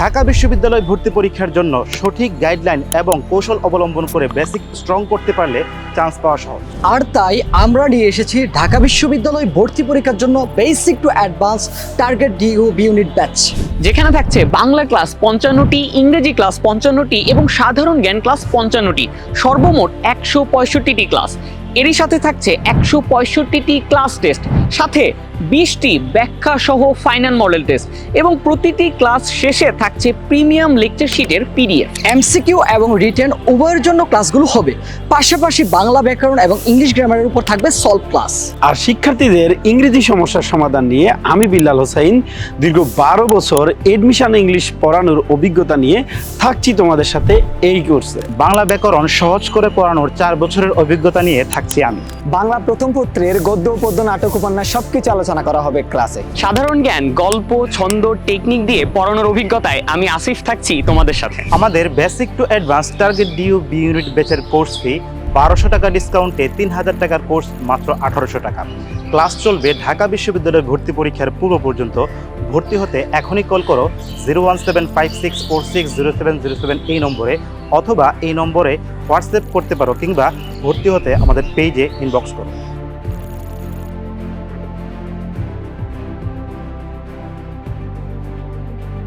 ঢাকা বিশ্ববিদ্যালয় ভর্তি পরীক্ষার জন্য সঠিক গাইডলাইন এবং কৌশল অবলম্বন করে বেসিক স্ট্রং করতে পারলে চান্স পাওয়া সহজ। আর তাই আমরা নিয়ে এসেছি ঢাকা বিশ্ববিদ্যালয় ভর্তি পরীক্ষার জন্য basic to advance target DU unit batch যেখানে থাকছে বাংলা ক্লাস পঞ্চান্নটি ইংরেজি ক্লাস পঞ্চান্নটি এবং সাধারণ জ্ঞান ক্লাস পঞ্চান্নটি। সর্বমোট একশো পঁয়ষট্টিটি ক্লাস এরই সাথে থাকছে একশো পঁয়ষট্টিটি ক্লাস টেস্ট সাথে বিশটি ব্যাখ্যা সহ ফাইনাল মডেল টেস্ট এবং প্রতিটি ক্লাস শেষে থাকছে প্রিমিয়াম লেকচার শিটের পিডিএফ এমসিকিউ এবং রিটেন উভয়ের জন্য ক্লাসগুলো হবে। পাশাপাশি বাংলা ব্যাকরণ এবং ইংলিশ গ্রামারের উপর থাকবে সলভ ক্লাস আর শিক্ষার্থীদের ইংরেজি সমস্যার সমাধান নিয়ে আমি বিল্লাল হোসাইন দীর্ঘ বারো বছর এডমিশন ইংলিশ পড়ানোর অভিজ্ঞতা নিয়ে থাকছি তোমাদের সাথে এই কোর্সে বাংলা ব্যাকরণ সহজ করে পড়ানোর চার বছরের অভিজ্ঞতা নিয়ে থাকছি আমি। বাংলা প্রথম পুত্রের গদ্য পদ্য নাটক, উপন্যাস সবকিছু আলোচনা করা হবে ক্লাসে। সাধারণ জ্ঞান, গল্প, ছন্দ টেকনিক দিয়ে পড়ানোর অভিজ্ঞতায় আমি আসিফ থাকছি তোমাদের সাথে। আমাদের basic to advance target DU B unit ব্যাচের কোর্স ফি বারোশো টাকা ডিসকাউন্টে তিন হাজার টাকার কোর্স মাত্র আঠারোশো টাকা। ক্লাস চলবে ঢাকা বিশ্ববিদ্যালয়ের ভর্তি পরীক্ষার পূর্ব পর্যন্ত। ভর্তি হতে এখনই কল করো zero one seven five six four six zero seven zero seven এই নম্বরে অথবা এই নম্বরে হোয়াটসঅ্যাপ করতে পারো কিংবা ভর্তি হতে আমাদের পেজে ইনবক্স করো।